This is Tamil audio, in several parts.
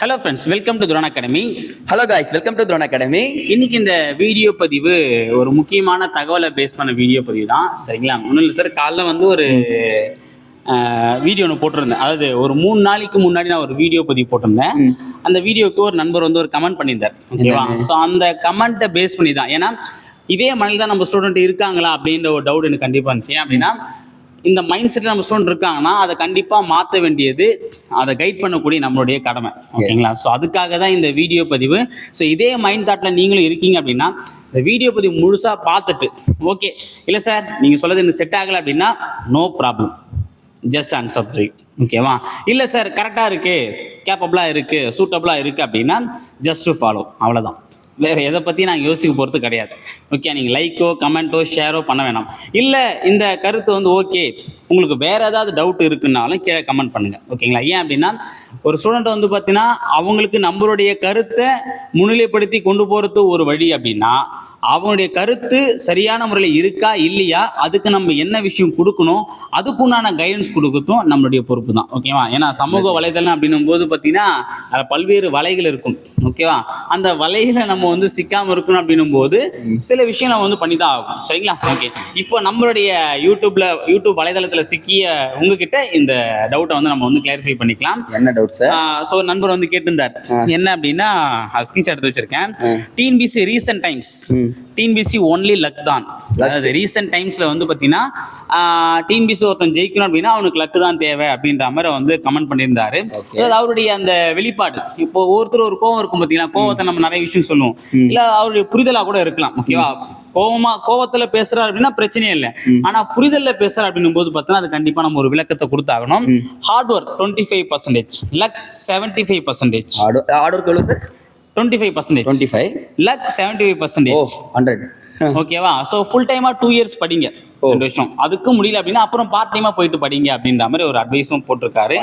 Hello friends welcome to drone academy hello guys welcome to drone academy இன்னைக்கு இந்த வீடியோ பதிவு ஒரு முக்கியமான தகவலை பேஸ் பண்ண வீடியோ பதிவு தான் சரிங்களா ஒன்றும் இல்லை சார் காலைல வந்து ஒரு வீடியோ ஒன்று போட்டிருந்தேன் அதாவது ஒரு மூணு நாளைக்கு முன்னாடி நான் ஒரு வீடியோ பதிவு போட்டிருந்தேன் அந்த வீடியோக்கு ஒரு நண்பர் வந்து ஒரு கமெண்ட் பண்ணியிருந்தார் ஓகேவா ஸோ அந்த கமெண்ட்டை பேஸ் பண்ணி தான் ஏன்னா இதே மணில் தான் நம்ம ஸ்டூடெண்ட் இருக்காங்களா அப்படின்ற ஒரு டவுட் எனக்கு கண்டிப்பாக இருந்துச்சு அப்படின்னா இந்த மைண்ட் செட் நம்ம ஸ்டூடெண்ட் இருக்காங்கன்னா அதை கண்டிப்பாக மாற்ற வேண்டியது அதை கைட் பண்ணக்கூடிய நம்மளுடைய கடமை ஓகேங்களா ஸோ அதுக்காக தான் இந்த வீடியோ பதிவு ஸோ இதே மைண்ட் தாட்டில் நீங்களும் இருக்கீங்க அப்படின்னா இந்த வீடியோ பதிவு முழுசாக பார்த்துட்டு ஓகே இல்லை சார் நீங்கள் சொல்லது எனக்கு செட் ஆகலை அப்படின்னா no problem just and subject ஓகேவா இல்லை சார் கரெக்டாக இருக்குது கேப்பபிளாக இருக்குது சூட்டபிளாக இருக்குது அப்படின்னா ஜஸ்ட் டு ஃபாலோ அவ்வளோதான் வேறு எதை பற்றி நாங்கள் யோசிக்க போகிறது கிடையாது ஓகே நீங்கள் லைக்கோ கமெண்ட்டோ ஷேரோ பண்ண வேணாம் இல்லை இந்த கருத்து வந்து ஓகே உங்களுக்கு வேறு ஏதாவது டவுட் இருக்குன்னாலும் கீழே கமெண்ட் பண்ணுங்கள் ஓகேங்களா ஏன் அப்படின்னா ஒரு ஸ்டூடெண்ட் வந்து பார்த்தீங்கன்னா அவங்களுக்கு நம்மளுடைய கருத்தை முன்னிலைப்படுத்தி கொண்டு போகிறது ஒரு வழி அப்படின்னா அவனுடைய கருத்து சரியான முறையில் இருக்கா இல்லையா அதுக்கு நம்ம என்ன விஷயம் கொடுக்கணும் அதுக்குண்டான கைடன்ஸ் கொடுக்கறதும் நம்மளுடைய பொறுப்பு தான் ஓகேவா ஏன்னா சமூக வலைதளம் அப்படின்னும் போது பார்த்தீங்கன்னா பல்வேறு வலைகள் இருக்கும் ஓகேவா அந்த வலையில நம்ம வந்து சிக்காம இருக்கணும் அப்படின்னும் போது சில விஷயம் நம்ம வந்து பண்ணி தான் ஆகும் சரிங்களா ஓகே இப்போ நம்மளுடைய யூடியூப்ல யூடியூப் வலைதளத்தில் சிக்கிய உங்ககிட்ட இந்த டவுட்டை வந்து நம்ம வந்து கிளாரிஃபை பண்ணிக்கலாம் என்ன டவுட் சார் ஸோ நண்பர் வந்து கேட்டிருந்தார் என்ன அப்படின்னா ஸ்கிரீன்ஷாட் எடுத்து வச்சிருக்கேன் TNPSC recent times TNPSC only luck தான் அதாவது ரீசெண்ட் டைம்ஸில் வந்து பார்த்தீங்கன்னா டிஎன்பிசி ஒருத்தன் ஜெயிக்கணும் அப்படின்னா அவனுக்கு லக்கு தான் தேவை அப்படின்ற மாதிரி வந்து கமெண்ட் பண்ணியிருந்தாரு அவருடைய அந்த வெளிப்பாடு இப்போ ஒருத்தர் ஒரு கோவம் இருக்கும் பார்த்தீங்கன்னா கோவத்தை நம்ம நிறைய விஷயம் சொல்லுவோம் இல்லை அவருடைய புரிதலாக கூட இருக்கலாம் ஓகேவா கோவமா கோவத்துல பேசுறா அப்படின்னா பிரச்சனையே இல்லை ஆனா புரிதல்ல பேசுறா அப்படின்னும் போது பாத்தீங்கன்னா அது கண்டிப்பா நம்ம ஒரு விளக்கத்தை கொடுத்தாகணும் hard work twenty five percentage luck seventy five percentage hard work எவ்வளவு sir twenty five percentage twenty five luck seventy five percentage hundred ஓகேவா ஸோ ஃபுல் டைமாக டூ இயர்ஸ் படிங்க ரெண்டு வருஷம் அதுக்கும் முடியல அப்படின்னா அப்புறம் பார்ட் டைமா போயிட்டு படிங்க அப்படின்ற மாதிரி ஒரு அட்வைஸும் போட்டிருக்காரு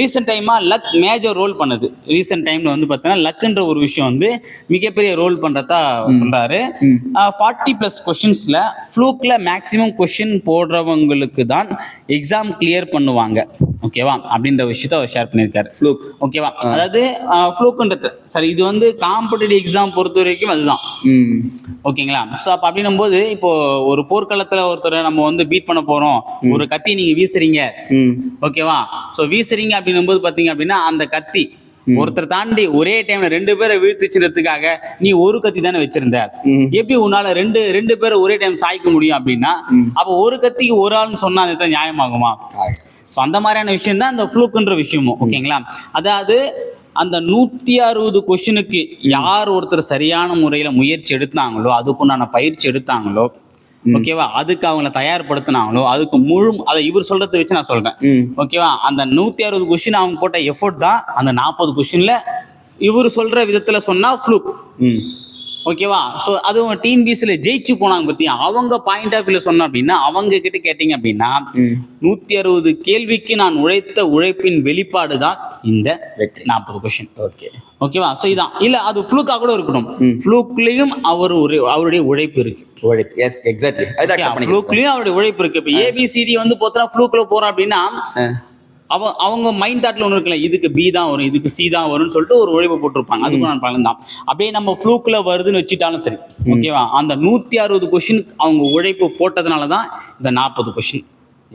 ரீசெண்ட் டைமா லக் மேஜர் ரோல் பண்ணுது ரீசெண்ட் டைம்ல வந்து பார்த்தீங்கன்னா லக்ன்ற ஒரு விஷயம் வந்து மிகப்பெரிய ரோல் பண்றதா சொல்றாரு ஃபார்ட்டி பிளஸ் கொஸ்டின்ஸ்ல ஃப்ளூக்ல மேக்சிமம் கொஸ்டின் போடுறவங்களுக்கு தான் எக்ஸாம் கிளியர் பண்ணுவாங்க ஓகேவா அப்படின்ற விஷயத்த அவர் ஷேர் பண்ணியிருக்காரு ஃப்ளூக் ஓகேவா அதாவது ஃப்ளூக்குன்றது சரி இது வந்து காம்படிட்டிவ் எக்ஸாம் பொறுத்த வரைக்கும் அதுதான் ஓகேங்களா ஸோ அப்போ அப்படின்னும் போது இப்போ ஒரு போர்க்களத்தில் ஒருத்தர் ஒருத்தரை நம்ம வந்து பீட் பண்ண போறோம் ஒரு கத்தி நீங்க வீசுறீங்க ஓகேவா சோ வீசுறீங்க அப்படின்னும் போது பாத்தீங்க அப்படின்னா அந்த கத்தி ஒருத்தர் தாண்டி ஒரே டைம்ல ரெண்டு பேரை வீழ்த்துச்சுன்றதுக்காக நீ ஒரு கத்தி தானே வச்சிருந்த எப்படி உன்னால ரெண்டு ரெண்டு பேரை ஒரே டைம் சாய்க்க முடியும் அப்படின்னா அப்ப ஒரு கத்திக்கு ஒரு ஆள்னு சொன்னா அது நியாயமாகுமா சோ அந்த மாதிரியான விஷயம் தான் அந்த ஃப்ளூக்குன்ற விஷயமும் ஓகேங்களா அதாவது அந்த நூத்தி அறுபது கொஸ்டினுக்கு யார் ஒருத்தர் சரியான முறையில முயற்சி எடுத்தாங்களோ அதுக்குண்டான பயிற்சி எடுத்தாங்களோ ஓகேவா அதுக்கு அவங்கள தயார்படுத்தினாங்களோ அதுக்கு முழு அதை இவர் சொல்றதை வச்சு நான் சொல்றேன் ஓகேவா அந்த நூத்தி அறுபது கொஸ்டின் அவங்க போட்ட எஃபோர்ட் தான் அந்த நாற்பது கொஸ்டின்ல இவர் சொல்ற விதத்துல சொன்னா ஃப்ளூக் ஓகேவா ஸோ அதுவும் டிஎன்பிஎஸ்சியில் ஜெயிச்சு போனாங்க பத்தி அவங்க பாயிண்ட் ஆஃப் வியூல சொன்ன அப்படின்னா அவங்க கிட்ட கேட்டீங்க அப்படின்னா நூத்தி அறுபது கேள்விக்கு நான் உழைத்த உழைப்பின் வெளிப்பாடு தான் இந்த வெற்றி நாற்பது கொஸ்டின் ஓகே ஓகேவா ஸோ இதான் இல்ல அது ஃப்ளூக்கா கூட இருக்கணும் ஃப்ளூக்லயும் அவர் ஒரு அவருடைய உழைப்பு இருக்கு உழைப்பு எஸ் எக்ஸாக்ட்லி ஃப்ளூக்லயும் அவருடைய உழைப்பு இருக்கு இப்போ ஏபிசிடி வந்து பார்த்தா ஃப்ளூக்ல போறோம் அப்படின்னா அவன் அவங்க மைண்ட் தாட்ல ஒன்று இருக்குல்ல இதுக்கு பி தான் வரும் இதுக்கு சி தான் வரும்னு சொல்லிட்டு ஒரு உழைப்பு போட்டிருப்பாங்க அதுக்கு நான் பலன் தான் அப்படியே நம்ம ஃப்ளூக்கில் வருதுன்னு வச்சுட்டாலும் சரி ஓகேவா அந்த நூற்றி அறுபது கொஷினுக்கு அவங்க உழைப்பு போட்டதுனால தான் இந்த நாற்பது கொஷின்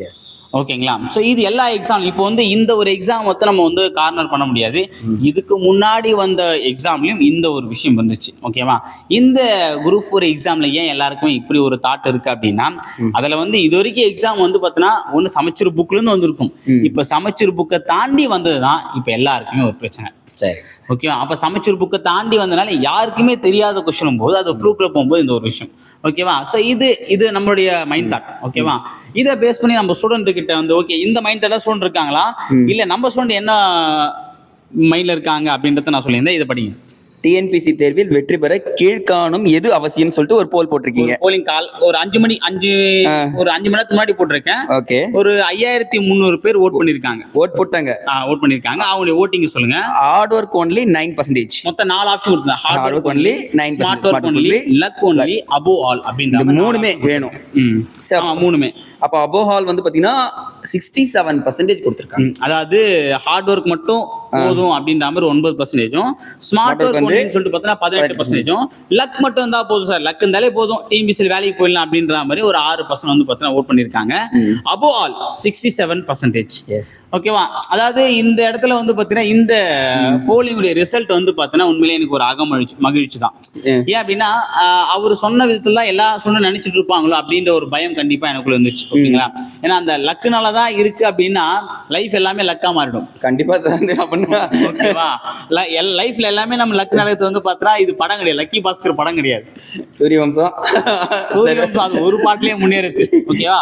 எஸ் ஓகேங்களா ஸோ இது எல்லா எக்ஸாம் இப்போ வந்து இந்த ஒரு எக்ஸாம் வந்து நம்ம வந்து கார்னர் பண்ண முடியாது இதுக்கு முன்னாடி வந்த எக்ஸாம்லையும் இந்த ஒரு விஷயம் வந்துச்சு ஓகேவா இந்த குரூப் ஃபோர் எக்ஸாமில் ஏன் எல்லாருக்குமே இப்படி ஒரு தாட் இருக்கு அப்படின்னா அதில் வந்து இது வரைக்கும் எக்ஸாம் வந்து பார்த்தோன்னா ஒன்று சமைச்சிரு புக்லேருந்து வந்திருக்கும் இப்போ சமைச்சிரு புக்கை தாண்டி வந்தது தான் இப்போ எல்லாருக்குமே ஒரு பிரச்சனை சரி ஓகே அப்போ சமைச்சூர் புக்கை தாண்டி வந்தனால யாருக்குமே தெரியாத கொஸ்டின் போது அது ஃப்ளூக்கில் போகும்போது இந்த ஒரு விஷயம் ஓகேவா ஸோ இது இது நம்மளுடைய மைண்ட் தாட் ஓகேவா இதை பேஸ் பண்ணி நம்ம ஸ்டூடெண்ட் கிட்ட வந்து ஓகே இந்த மைண்ட் தாட்டில் ஸ்டூடெண்ட் இருக்காங்களா இல்லை நம்ம ஸ்டூடெண்ட் என்ன மைண்ட்ல இருக்காங்க அப்படின்றத நான் சொல்லியிருந்தேன் இதை படிங்க டிஎன்பிசி தேர்வில் வெற்றி பெற கீழ்காணும் எது அவசியம் சொல்லிட்டு ஒரு போல் போட்டிருக்கீங்க போலிங் கால் ஒரு அஞ்சு மணி அஞ்சு ஒரு அஞ்சு மணி நேரத்துக்கு முன்னாடி போட்டிருக்கேன் ஓகே ஒரு ஐயாயிரத்தி முந்நூறு பேர் ஓட் பண்ணிருக்காங்க ஓட் போட்டாங்க ஓட் பண்ணிருக்காங்க அவங்களுடைய ஓட்டிங் சொல்லுங்க hard work only nine percentage மொத்தம் நாலு ஆப்ஷன் கொடுத்தாங்க hard work only nine smart work only luck only above all அப்படின்னு மூணுமே வேணும் மூணுமே அப்போ அபோ ஹால் வந்து பார்த்தீங்கன்னா சிக்ஸ்டி செவன் பர்சன்டேஜ் கொடுத்துருக்காங்க அதாவது ஹார்ட் ஒர்க் மட்டும் போதும் அப்படின்ற மாதிரி ஒன்பது பர்சன்டேஜும் ஸ்மார்ட் ஒர்க் சொல்லிட்டு பார்த்தீங்கன்னா பதினெட்டு பர்சன்டேஜும் லக் மட்டும் இருந்தால் போதும் சார் லக் இருந்தாலே போதும் பிசில் வேலைக்கு போயிடலாம் அப்படின்ற மாதிரி ஒரு ஆறு பர்சன்ட் வந்து பார்த்தீங்கன்னா ஓட் பண்ணியிருக்காங்க அபோ ஹால் சிக்ஸ்டி செவன் பர்சன்டேஜ் ஓகேவா அதாவது இந்த இடத்துல வந்து பார்த்தீங்கன்னா இந்த போலிங்குடைய ரிசல்ட் வந்து பார்த்தீங்கன்னா உண்மையிலேயே எனக்கு ஒரு அகமகிழ்ச்சி மகிழ்ச்சி தான் ஏன் அப்படின்னா அவர் சொன்ன விதத்தில் தான் எல்லா சொன்ன நினைச்சிட்டு இருப்பாங்களோ அப்படின்ற ஒரு பயம் கண்டிப்பாக எனக்குள்ள இருந்துச்சு ஓகேங்களா ஏன்னா அந்த லக்குனால தான் இருக்கு அப்படின்னா லைஃப் எல்லாமே லக்கா மாறிடும் கண்டிப்பா சார் அப்படின்னா ஓகேவா லைஃப்ல எல்லாமே நம்ம லக்கு நடக்கிறது வந்து பாத்தா இது படம் கிடையாது லக்கி பாஸ்கர் படம் கிடையாது சூரியவம்சம் சூரியவம்சம் அது ஒரு பாட்டிலேயே முன்னேறுக்கு ஓகேவா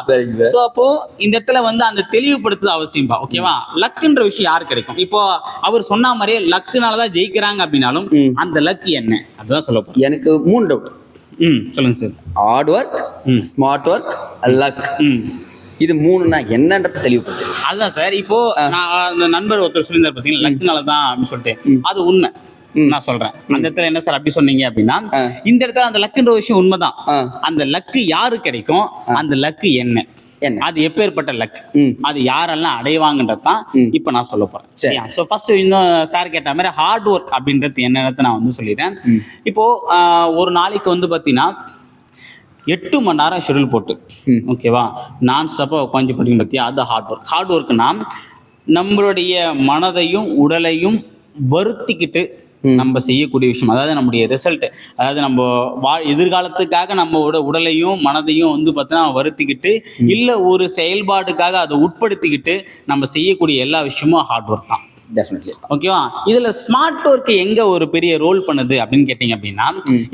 சோ அப்போ இந்த இடத்துல வந்து அந்த தெளிவுபடுத்துறது அவசியம்பா ஓகேவா லக்குன்ற விஷயம் யாரு கிடைக்கும் இப்போ அவர் சொன்ன மாதிரியே லக்குனால தான் ஜெயிக்கிறாங்க அப்படின்னாலும் அந்த லக் என்ன அதுதான் சொல்ல எனக்கு மூணு டவுட் ம் சொல்லுங்கள் sir hard work smart work luck ம் இது மூணுனா என்னன்றது தெளிவுபடுத்து அதுதான் சார் இப்போ நான் அந்த நண்பர் ஒருத்தர் சொல்லியிருந்தார் பார்த்தீங்கன்னா லக்குனால தான் அப்படின்னு சொல்லிட்டு அது உண்மை நான் சொல்றேன் அந்த இடத்துல என்ன சார் அப்படி சொன்னீங்க அப்படின்னா இந்த இடத்துல அந்த லக்குன்ற விஷயம் உண்மைதான் அந்த லக்கு யாரு கிடைக்கும் அந்த லக்கு என்ன அது எப்பேற்பட்ட லக் அது யாரெல்லாம் அடைவாங்கன்றது தான் இப்போ நான் சொல்ல போறேன் ஸோ ஃபர்ஸ்ட் இன்னும் சார் கேட்ட மாதிரி ஹார்ட் ஒர்க் அப்படின்றது என்னன்னு நான் வந்து சொல்லிடுறேன் இப்போ ஒரு நாளைக்கு வந்து பார்த்தீங்கன்னா எட்டு மணி நேரம் ஷெடியூல் போட்டு ஓகேவா நான் ஸ்டப்பாக உட்காந்து படிக்கணும் பார்த்தியா அது ஹார்ட் ஒர்க் ஹார்ட் ஒர்க்னா நம்மளுடைய மனதையும் உடலையும் வருத்திக்கிட்டு நம்ம செய்யக்கூடிய விஷயம் அதாவது நம்முடைய ரிசல்ட் அதாவது நம்ம வா எதிர்காலத்துக்காக நம்ம உடலையும் மனதையும் வந்து பார்த்தீங்கன்னா வருத்திக்கிட்டு இல்லை ஒரு செயல்பாடுக்காக அதை உட்படுத்திக்கிட்டு நம்ம செய்யக்கூடிய எல்லா விஷயமும் ஹார்ட் ஒர்க் தான் டெஃபினெட்லி ஓகேவா இதுல ஸ்மார்ட் ஒர்க் எங்க ஒரு பெரிய ரோல் பண்ணுது அப்படின்னு கேட்டீங்க அப்படின்னா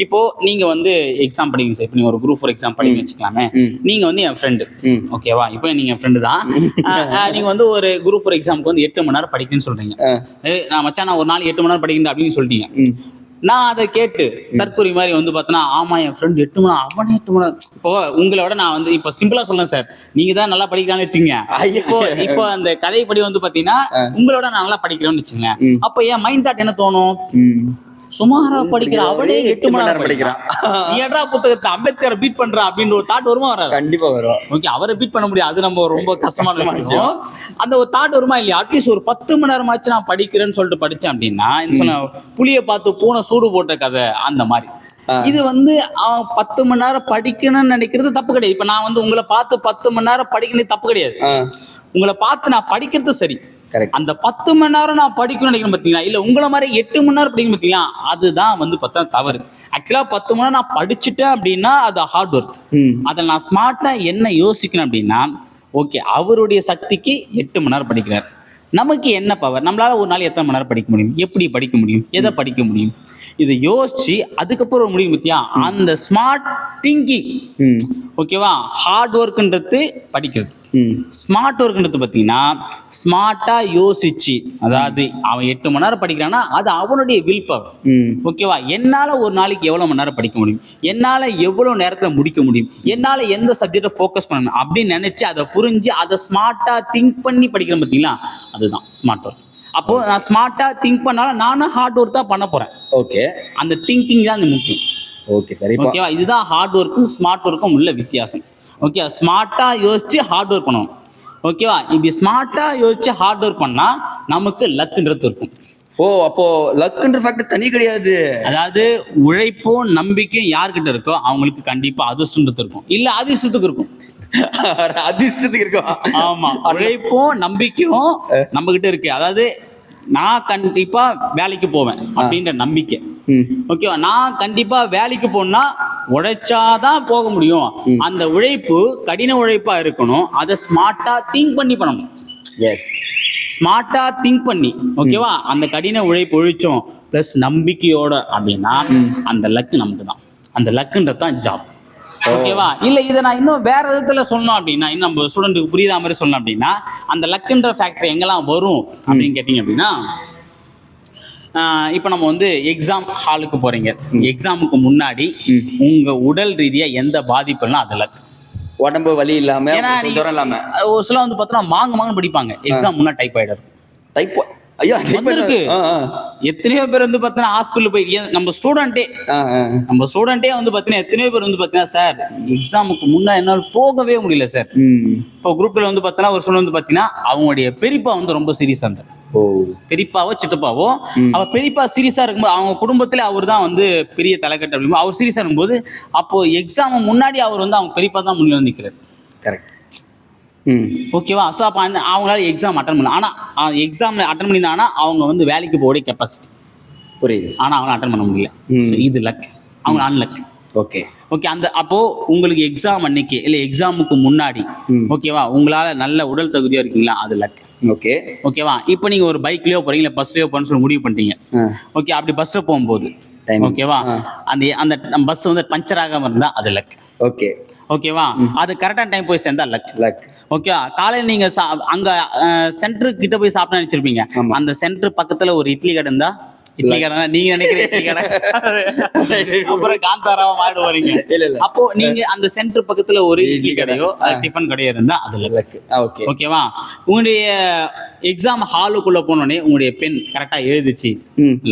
இப்போ நீங்க வந்து எக்ஸாம் படிங்க சார் இப்போ நீங்க ஒரு குரூப் ஃபார் எக்ஸாம் படிங்க வச்சுக்கலாமே நீங்க வந்து என் ஃப்ரெண்டு ஓகேவா இப்போ நீங்க என் ஃப்ரெண்டு தான் நீங்க வந்து ஒரு குரூப் ஃபார் எக்ஸாமுக்கு வந்து எட்டு மணி நேரம் படிக்கணும்னு சொல்றீங்க நான் மச்சான் நான் ஒரு நாள் எட்டு மணி நேரம் படிக்கணும் அப்படின்னு சொல்லிட்டீங்க நான் அதை கேட்டு தற்கொலை மாதிரி வந்து பார்த்தோன்னா ஆமா என் ஃப்ரெண்ட் எட்டு மணி அவனே எட்டு மணி இப்போ விட நான் வந்து இப்போ சிம்பிளா சொல்லேன் சார் நீங்க தான் நல்லா படிக்கிறான்னு வச்சுங்க இப்போ இப்போ அந்த கதைப்படி வந்து பாத்தீங்கன்னா உங்களோட நான் நல்லா படிக்கிறேன்னு வச்சுங்க அப்ப என் மைண்ட் தாட் என்ன தோணும் சுமாரா படிக்கிற அவளே எட்டு மணி நேரம் படிக்கிறான் ஏடா புத்தகத்தை அம்பேத்கர் பீட் பண்ற அப்படின்னு ஒரு தாட் வருமா வராது கண்டிப்பா வரும் ஓகே அவரை பீட் பண்ண முடியாது அது நம்ம ரொம்ப கஷ்டமான விஷயம் அந்த ஒரு தாட் வருமா இல்லையா அட்லீஸ்ட் ஒரு பத்து மணி நேரம் ஆச்சு நான் படிக்கிறேன்னு சொல்லிட்டு படிச்சேன் அப்படின்னா சொன்ன புளிய பார்த்து பூனை சூடு போட்ட கதை அந்த மாதிரி இது வந்து அவன் பத்து மணி நேரம் படிக்கணும்னு நினைக்கிறது தப்பு கிடையாது இப்ப நான் வந்து உங்களை பார்த்து பத்து மணி நேரம் படிக்கணும் தப்பு கிடையாது உங்களை பார்த்து நான் படிக்கிறது சரி அந்த பத்து மணி நேரம் நான் படிக்கணும்னு நினைக்கிறேன் இல்ல உங்களை மாதிரி எட்டு மணி நேரம் படிக்கணும் பாத்தீங்களா அதுதான் வந்து பார்த்தா தவறு ஆக்சுவலா பத்து மணி நேரம் நான் படிச்சுட்டேன் அப்படின்னா அது ஹார்ட் ஒர்க் அதை நான் ஸ்மார்ட்டா என்ன யோசிக்கணும் அப்படின்னா ஓகே அவருடைய சக்திக்கு எட்டு மணி நேரம் படிக்கிறார் நமக்கு என்ன பவர் நம்மளால ஒரு நாள் எத்தனை மணி நேரம் படிக்க முடியும் எப்படி படிக்க முடியும் எதை படிக்க முடியும் இதை யோசிச்சு அதுக்கப்புறம் ஒரு முடிவு பத்தியா அந்த ஸ்மார்ட் திங்கிங் ஓகேவா ஹார்ட் ஒர்க்ன்றது படிக்கிறது ஸ்மார்ட் ஒர்க்ன்றது பார்த்தீங்கன்னா ஸ்மார்ட்டாக யோசிச்சு அதாவது அவன் எட்டு மணி நேரம் படிக்கிறான்னா அது அவனுடைய வில் பவர் ஓகேவா என்னால் ஒரு நாளைக்கு எவ்வளோ மணி நேரம் படிக்க முடியும் என்னால் எவ்வளோ நேரத்தில் முடிக்க முடியும் என்னால் எந்த சப்ஜெக்டை ஃபோக்கஸ் பண்ணணும் அப்படின்னு நினச்சி அதை புரிஞ்சு அதை ஸ்மார்ட்டாக திங்க் பண்ணி படிக்கிறேன் பார்த்தீங்களா அதுதான் ஸ்மார்ட் ஒர்க் அப்போ நான் ஸ்மார்ட்டா திங்க் பண்ணாலும் நானும் ஹார்ட் ஒர்க் தான் பண்ண போறேன் ஓகே அந்த திங்கிங் தான் அந்த முக்கியம் ஓகே சரி ஓகேவா இதுதான் ஹார்ட் ஒர்க்கும் ஸ்மார்ட் ஒர்க்கும் உள்ள வித்தியாசம் ஓகே ஸ்மார்ட்டா யோசிச்சு ஹார்ட் ஒர்க் பண்ணணும் ஓகேவா இப்படி ஸ்மார்ட்டா யோசிச்சு ஹார்ட் ஒர்க் பண்ணா நமக்கு லக்குன்றது இருக்கும் ஓ அப்போ லக்குன்ற ஃபேக்டர் தனி கிடையாது அதாவது உழைப்பும் நம்பிக்கையும் யார்கிட்ட இருக்கோ அவங்களுக்கு கண்டிப்பா அதிர்ஷ்டத்து இருக்கும் இல்ல அதிர்ஷ்டத்துக்கு இருக்கும் அதிர்ஷ்டத்துக்கு இருக்கும் ஆமா உழைப்பும் நம்பிக்கையும் நம்ம கிட்ட இருக்கு அதாவது நான் கண்டிப்பா வேலைக்கு போவேன் அப்படின்ற நம்பிக்கை ஓகேவா நான் கண்டிப்பா வேலைக்கு போனா உழைச்சாதான் போக முடியும் அந்த உழைப்பு கடின உழைப்பா இருக்கணும் அதை ஸ்மார்ட்டா திங்க் பண்ணி பண்ணணும் எஸ் ஸ்மார்ட்டா திங்க் பண்ணி ஓகேவா அந்த கடின உழைப்பு ஒழிச்சோம் பிளஸ் நம்பிக்கையோட அப்படின்னா அந்த லக்கு நமக்கு தான் அந்த லக்குன்றது தான் ஜாப் ஓகேவா oh. இல்ல இதை நான் இன்னும் வேற விதத்துல சொன்னோம் அப்படின்னா இன்னும் நம்ம ஸ்டூடெண்ட்டுக்கு புரியுற மாதிரி சொன்னோம் அப்படின்னா அந்த லக்குன்ற ஃபேக்டர் எங்கெல்லாம் வரும் அப்படின்னு கேட்டீங்க அப்படின்னா இப்போ நம்ம வந்து எக்ஸாம் ஹாலுக்கு போறீங்க எக்ஸாமுக்கு முன்னாடி உங்க உடல் ரீதியா எந்த பாதிப்புலாம் அதுல உடம்பு வலி இல்லாம இல்லாம ஒரு சில வந்து பார்த்தோம்னா மாங்க மாங்கன்னு படிப்பாங்க எக்ஸாம் முன்னாடி டைப் ஆயிடும் டைப் ஐயா வந்திருக்கு எத்தனையோ பேர் வந்து பார்த்தீங்கன்னா ஹாஸ்பிட்டல் போய் நம்ம ஸ்டூடெண்ட்டே நம்ம ஸ்டூடெண்ட்டே வந்து பார்த்தீங்கன்னா எத்தனையோ பேர் வந்து பார்த்தீங்கன்னா சார் எக்ஸாமுக்கு முன்னா என்னால் போகவே முடியல சார் இப்போ குரூப்பில் வந்து பார்த்தீங்கன்னா ஒரு ஸ்டூடெண்ட் வந்து பார்த்தீங்கன்னா அவங்களுடைய பெரியப்பா வந்து ரொம்ப சீரியஸாக இருந்தார் பெரியப்பாவோ சித்தப்பாவோ அவர் பெரியப்பா சீரியஸா இருக்கும்போது அவங்க குடும்பத்துல அவர் தான் வந்து பெரிய தலைக்கட்டு அப்படின்னு அவர் சீரியஸாக இருக்கும்போது அப்போ எக்ஸாமு முன்னாடி அவர் வந்து அவங்க பெரியப்பா தான் முன்னே வந்து நிற்கிறார் கரெக்ட் ஓகேவா ஸோ அப்போ அந்த அவங்களால எக்ஸாம் அட்டன் பண்ண ஆனால் எக்ஸாம் அட்டன் பண்ணியிருந்தாங்கன்னா அவங்க வந்து வேலைக்கு போகக்கூடிய கெப்பாசிட்டி புரியுது ஆனால் அவங்கள அட்டன் பண்ண முடியல இது லக் அவங்க அன்லக் ஓகே ஓகே அந்த அப்போ உங்களுக்கு எக்ஸாம் அன்னைக்கு இல்லை எக்ஸாமுக்கு முன்னாடி ஓகேவா உங்களால நல்ல உடல் தகுதியா இருக்கீங்களா அது லக் ஓகே ஓகேவா இப்போ நீங்க ஒரு பைக்லயோ போகிறீங்களா இல்லை பஸ்லயோ போறேன்னு சொல்லி முடிவு பண்ணிட்டீங்க ஓகே அப்படி பஸ்ல போகும்போது ஓகேவா அந்த அந்த பஸ் வந்து பஞ்சர் ஆகாம இருந்தா அது லக் ஓகே ஓகேவா அது கரெக்டான டைம் போய் சேர்ந்தா லக் லக் ஓகே காலையில் நீங்க அங்க சென்டர் கிட்ட போய் சாப்பிட நினைச்சிருப்பீங்க அந்த சென்டர் பக்கத்துல ஒரு இட்லி கடை இருந்தா இட்லி கடை நீங்க நினைக்கிற இட்லி கடை அப்புறம் காந்தாராவா மாடு வரீங்க இல்ல இல்ல அப்போ நீங்க அந்த சென்டர் பக்கத்துல ஒரு இட்லி கடையோ டிஃபன் கடையோ இருந்தா அதுல ஓகே ஓகேவா உங்களுடைய எக்ஸாம் ஹாலுக்குள்ள போனோடனே உங்களுடைய பெண் கரெக்டா எழுதிச்சு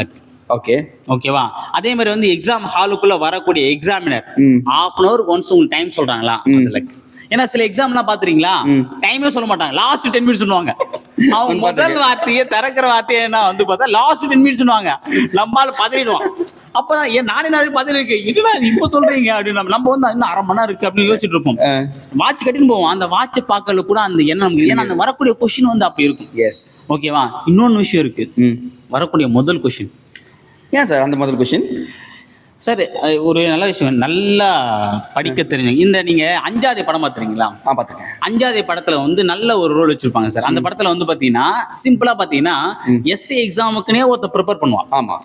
லக் ஓகே ஓகேவா அதே மாதிரி வந்து எக்ஸாம் ஹாலுக்குள்ள வரக்கூடிய எக்ஸாமினர் ஹாஃப் அன் ஒன்ஸ் உங்களுக்கு டைம் சொல்றாங்களா லக் ஏன்னா சில எக்ஸாம்லாம் பாத்துறீங்களா டைமே சொல்ல மாட்டாங்க லாஸ்ட் டென் மினிட்ஸ் சொல்லுவாங்க அவங்க முதல் வார்த்தையை திறக்கிற வார்த்தையை என்ன வந்து பார்த்தா லாஸ்ட் டென் மினிட்ஸ் சொல்லுவாங்க நம்மளால பதறிடுவான் அப்பதான் ஏன் நானே பதில் இருக்கு இதுடா இப்ப சொல்றீங்க அப்படின்னு நம்ம வந்து இன்னும் அரை மணி நேரம் இருக்கு அப்படின்னு யோசிச்சுட்டு இருப்போம் வாட்ச் கட்டின்னு போவோம் அந்த வாட்ச் பாக்கல கூட அந்த எண்ணம் ஏன்னா அந்த வரக்கூடிய கொஸ்டின் வந்து அப்படி இருக்கும் எஸ் ஓகேவா இன்னொன்னு விஷயம் இருக்கு வரக்கூடிய முதல் கொஸ்டின் ஏன் சார் அந்த முதல் கொஸ்டின் சார் ஒரு நல்ல விஷயம் நல்லா படிக்க தெரிஞ்சு இந்த நீங்க அஞ்சாவது படம் பார்த்துருக்கீங்களா பாத்துக்கேன் பார்த்துருக்கேன் அஞ்சாவது படத்துல வந்து நல்ல ஒரு ரோல் வச்சிருப்பாங்க சார் அந்த படத்துல வந்து பாத்தீங்கன்னா சிம்பிளா பாத்தீங்கன்னா எஸ்சி எக்ஸாமுக்குன்னே ஒருத்தர் ப்ரிப்பேர் பண்ணுவான் ஆமா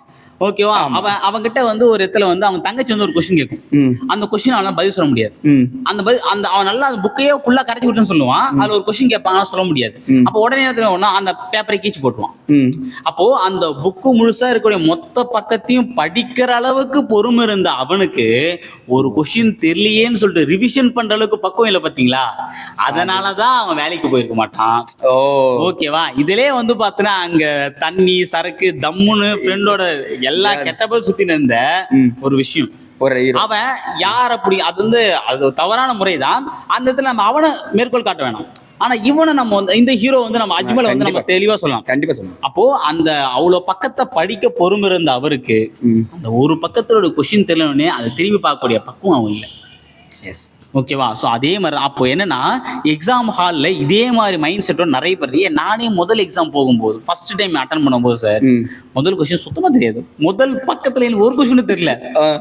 ஓகேவா அவன் அவங்கிட்ட வந்து ஒரு இடத்துல வந்து அவங்க தங்கச்சி வந்து ஒரு கொஸ்டின் கேட்கும் அந்த கொஸ்டின் அவனால பதில் சொல்ல முடியாது அந்த பதில் அந்த அவன் நல்லா அந்த புக்கையே ஃபுல்லா கரைச்சி விட்டுன்னு சொல்லுவான் அதுல ஒரு கொஸ்டின் கேட்பான் சொல்ல முடியாது அப்போ உடனே நேரத்துல ஒன்னா அந்த பேப்பரை கீச்சு போட்டுவான் அப்போ அந்த புக்கு முழுசா இருக்கக்கூடிய மொத்த பக்கத்தையும் படிக்கிற அளவுக்கு பொறுமை இருந்த அவனுக்கு ஒரு கொஸ்டின் தெரியலையேன்னு சொல்லிட்டு ரிவிஷன் பண்ற அளவுக்கு பக்கம் இல்லை பாத்தீங்களா அதனாலதான் அவன் வேலைக்கு போயிருக்க மாட்டான் ஓகேவா இதுலயே வந்து பாத்தினா அங்க தண்ணி சரக்கு தம்முன்னு ஃப்ரெண்டோட எல்லா கெட்டபல் சுத்தி இருந்த ஒரு விஷயம் ஒரு அவன் யார் அப்படி அது வந்து அது தவறான முறைதான் அந்த இடத்துல நம்ம அவனை மேற்கோள் காட்ட வேணாம் ஆனா இவனை நம்ம வந்து இந்த ஹீரோ வந்து நம்ம அஜ்மல் வந்து நம்ம தெளிவா சொல்லலாம் கண்டிப்பா சொல்லலாம் அப்போ அந்த அவ்வளவு பக்கத்தை படிக்க பொறுமை இருந்த அவருக்கு அந்த ஒரு பக்கத்தோட கொஸ்டின் தெரியலனே அதை திரும்பி பார்க்கக்கூடிய பக்குவம் அவன் இல்லை எஸ் ஓகேவா ஸோ அதே மாதிரி அப்போ என்னன்னா எக்ஸாம் ஹாலில் இதே மாதிரி மைண்ட் செட்டோட நிறைய பேர் ஏன் நானே முதல் எக்ஸாம் போகும்போது ஃபர்ஸ்ட் டைம் அட்டன் பண்ணும்போது சார் முதல் கொஸ்டின் சுத்தமாக தெரியாது முதல் பக்கத்தில் எனக்கு ஒரு கொஸ்டின் தெரியல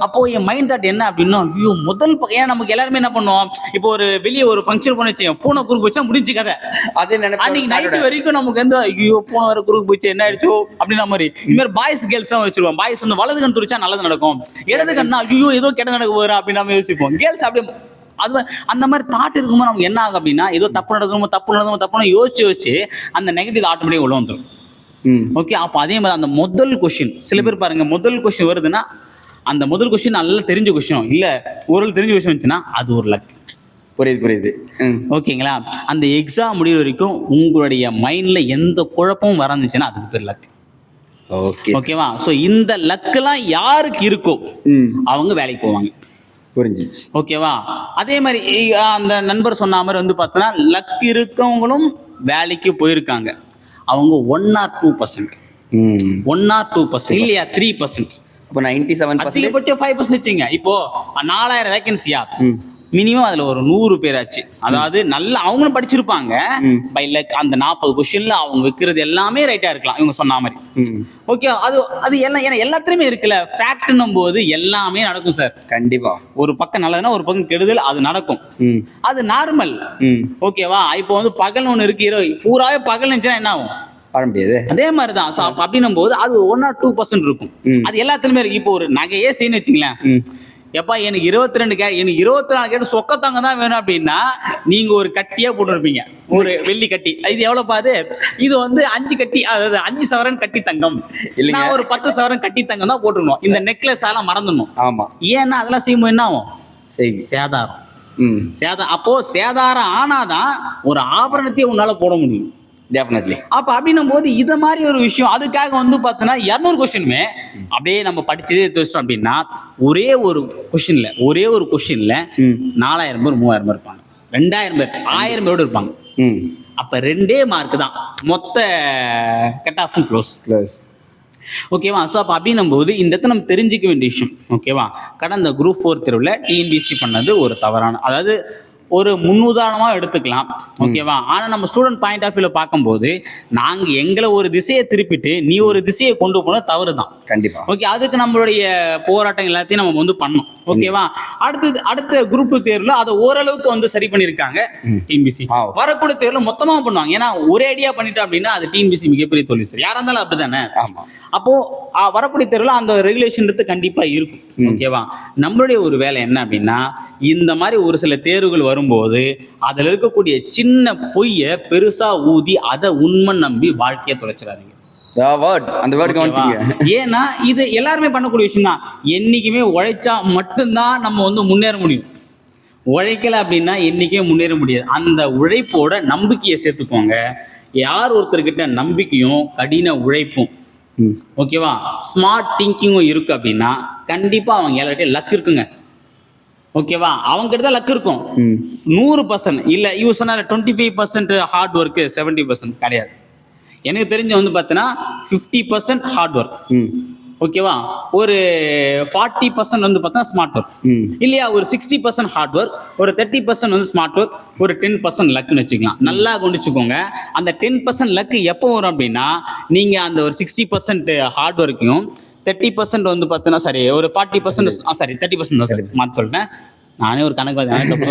அப்போ என் மைண்ட் தாட் என்ன அப்படின்னா ஐயோ முதல் ஏன் நமக்கு எல்லாருமே என்ன பண்ணுவோம் இப்போ ஒரு வெளியே ஒரு ஃபங்க்ஷன் பண்ண வச்சு பூனை குறுக்கு வச்சா முடிஞ்சு கதை அது அன்னைக்கு நைட்டு வரைக்கும் நமக்கு வந்து ஐயோ பூனை வர குறுக்கு போச்சு என்ன ஆயிடுச்சோ அப்படின்ற மாதிரி இந்த மாதிரி பாய்ஸ் கேர்ள்ஸ் தான் வச்சிருவோம் பாய்ஸ் வந்து வலது கண் துடிச்சா நல்லது நடக்கும் இடது கண்ணா ஐயோ ஏதோ கெட்ட நடக்க போகிறேன் அப்படின்னு நம்ம யோசிப்போம் கேர்ள்ஸ் அப்படியே அது அந்த மாதிரி தாட் இருக்கும்போது நமக்கு என்ன ஆகும் அப்படின்னா ஏதோ தப்பு நடக்கணுமோ தப்பு நடக்கணுமோ தப்புனா யோசிச்சு யோசிச்சு அந்த நெகட்டிவ் ஆட்டோமேட்டிக் உள்ள வந்துடும் ஓகே அப்போ அதே மாதிரி அந்த முதல் கொஷின் சில பேர் பாருங்க முதல் கொஷின் வருதுன்னா அந்த முதல் கொஸ்டின் நல்லா தெரிஞ்ச கொஸ்டின் இல்லை ஒரு தெரிஞ்ச கொஸ்டின் வந்துச்சுன்னா அது ஒரு லக் புரியுது புரியுது ஓகேங்களா அந்த எக்ஸாம் முடிவு வரைக்கும் உங்களுடைய மைண்டில் எந்த குழப்பமும் வரந்துச்சுன்னா அதுக்கு பேர் லக் ஓகேவா ஸோ இந்த லக்கெல்லாம் யாருக்கு இருக்கோ அவங்க வேலைக்கு போவாங்க புரிஞ்சிச்சு ஓகேவா அதே மாதிரி அந்த நண்பர் சொன்ன மாதிரி வந்து பார்த்தோன்னா லக் இருக்கவங்களும் வேலைக்கு போயிருக்காங்க அவங்க one or two percent one or two percent இல்லையா த்ரீ பர்சன்ட் இப்போ ninety seven percent five percent வச்சுங்க இப்போ நாலாயிரம் வேகன்சியா மினிமம் அதுல ஒரு நூறு பேர் ஆச்சு அதாவது நல்லா அவங்களும் படிச்சிருப்பாங்க பை லைக் அந்த நாற்பது கொஸ்டின்ல அவங்க வைக்கிறது எல்லாமே ரைட்டா இருக்கலாம் இவங்க சொன்ன மாதிரி ஓகே அது அது எல்லாம் ஏன்னா எல்லாத்துலயுமே இருக்குல்ல ஃபேக்ட்னும் போது எல்லாமே நடக்கும் சார் கண்டிப்பா ஒரு பக்கம் நல்லதுன்னா ஒரு பக்கம் கெடுதல் அது நடக்கும் அது நார்மல் ஓகேவா இப்போ வந்து பகல் ஒன்னு இருக்கு இரவு பூராவே பகல் நினைச்சுன்னா என்ன ஆகும் அதே மாதிரி தான் அப்படின்னும் போது அது ஒன் ஆர் டூ பர்சன்ட் இருக்கும் அது எல்லாத்துலயுமே இருக்கு இப்போ ஒரு நகையே சீன் வச்சுங்களேன் எப்பா எனக்கு இருபத்தி ரெண்டு கே எனக்கு இருபத்தி நாலு கேட்டு சொக்கத்தாங்க தான் வேணும் அப்படின்னா நீங்க ஒரு கட்டியா போட்டுருப்பீங்க ஒரு வெள்ளி கட்டி இது எவ்வளவு பாது இது வந்து அஞ்சு கட்டி அதாவது அஞ்சு சவரன் கட்டி தங்கம் இல்லைங்க ஒரு பத்து சவரன் கட்டி தங்கம் தான் போட்டுருணும் இந்த நெக்லஸ் எல்லாம் மறந்துடணும் ஆமா ஏன்னா அதெல்லாம் செய்யும்போது என்ன ஆகும் சரி சேதாரம் சேதா அப்போ சேதாரம் ஆனாதான் ஒரு ஆபரணத்தையே உன்னால போட முடியும் டெஃபினெட்லி அப்போ அப்படின்னும் போது இதை மாதிரி ஒரு விஷயம் அதுக்காக வந்து பார்த்தோன்னா இரநூறு கொஸ்டினுமே அப்படியே நம்ம படிச்சதே எடுத்து அப்படின்னா ஒரே ஒரு கொஸ்டின்ல ஒரே ஒரு கொஸ்டின்ல நாலாயிரம் பேர் மூவாயிரம் பேர் இருப்பாங்க ரெண்டாயிரம் பேர் ஆயிரம் பேரோடு இருப்பாங்க அப்போ ரெண்டே மார்க் தான் மொத்த கட் ஆஃப் க்ளோஸ் க்ளோஸ் ஓகேவா ஸோ அப்போ அப்படின்னும் போது இந்த இடத்த நம்ம தெரிஞ்சிக்க வேண்டிய விஷயம் ஓகேவா கடந்த குரூப் ஃபோர் தெருவில் டிஎன்பிசி பண்ணது ஒரு தவறான அதாவது ஒரு முன்னுதாரணமாக எடுத்துக்கலாம் ஓகேவா ஆனால் நம்ம ஸ்டூடெண்ட் பாயிண்ட் ஆஃப் வியூல பார்க்கும்போது நாங்கள் எங்களை ஒரு திசையை திருப்பிட்டு நீ ஒரு திசையை கொண்டு போன தவறு தான் கண்டிப்பாக ஓகே அதுக்கு நம்மளுடைய போராட்டம் எல்லாத்தையும் நம்ம வந்து பண்ணோம் ஓகேவா அடுத்தது அடுத்த குரூப் தேர்வில் அதை ஓரளவுக்கு வந்து சரி பண்ணியிருக்காங்க டிஎன்பிசி வரக்கூடிய தேர்வில் மொத்தமாக பண்ணுவாங்க ஏன்னா ஒரே ஐடியா பண்ணிட்டோம் அப்படின்னா அது டிஎன்பிசி மிகப்பெரிய தோல்வி சார் யாராக இருந்தாலும் அப்படிதானே அப்போ வரக்கூடிய தேர்வில் அந்த ரெகுலேஷன் கண்டிப்பாக இருக்கும் ஓகேவா நம்மளுடைய ஒரு வேலை என்ன அப்படின்னா இந்த மாதிரி ஒரு சில தேர்வுகள் வரும் வரும்போது அதில் இருக்கக்கூடிய சின்ன பொய்யை பெருசா ஊதி அதை உண்மை நம்பி வாழ்க்கையை தொலைச்சிடாதீங்க அந்த ஏன்னா இது எல்லாருமே பண்ணக்கூடிய விஷயம் தான் என்னைக்குமே உழைச்சா மட்டும்தான் நம்ம வந்து முன்னேற முடியும் உழைக்கல அப்படின்னா என்னைக்குமே முன்னேற முடியாது அந்த உழைப்போட நம்பிக்கையை சேர்த்துக்கோங்க யார் ஒருத்தர்கிட்ட நம்பிக்கையும் கடின உழைப்பும் ஓகேவா ஸ்மார்ட் திங்கிங்கும் இருக்கு அப்படின்னா கண்டிப்பா அவங்க எல்லார்ட்டையும் லக் இருக்குங்க ஓகேவா அவங்க கிட்ட தான் லக் இருக்கும் நூறு பர்சன்ட் இல்லை இவ சொன்னார் twenty five percent hard work seventy percent கிடையாது எனக்கு தெரிஞ்ச வந்து பார்த்தீங்கன்னா ஃபிஃப்டி பர்சன்ட் ஹார்ட் ஒர்க் ஓகேவா ஒரு ஃபார்ட்டி பர்சன்ட் வந்து பார்த்தா ஸ்மார்ட் ஒர்க் இல்லையா ஒரு சிக்ஸ்டி பர்சன்ட் ஹார்ட் ஒர்க் ஒரு தேர்ட்டி பர்சன்ட் வந்து ஸ்மார்ட் ஒர்க் ஒரு டென் பர்சன்ட் லக்குன்னு வச்சுக்கலாம் நல்லா கொண்டுச்சுக்கோங்க அந்த டென் பர்சன்ட் லக்கு எப்போ வரும் அப்படின்னா நீங்கள் அந்த ஒரு சிக்ஸ்டி பர்சன்ட் ஹார்ட் ஒர்க்கையும் தேர்ட்டி பர்சன்ட் வந்து பார்த்தீங்கன்னா சாரி ஒரு forty percent sorry thirty percent தான் சாரி மாற்ற சொல்லிட்டேன் நானே ஒரு கணக்கு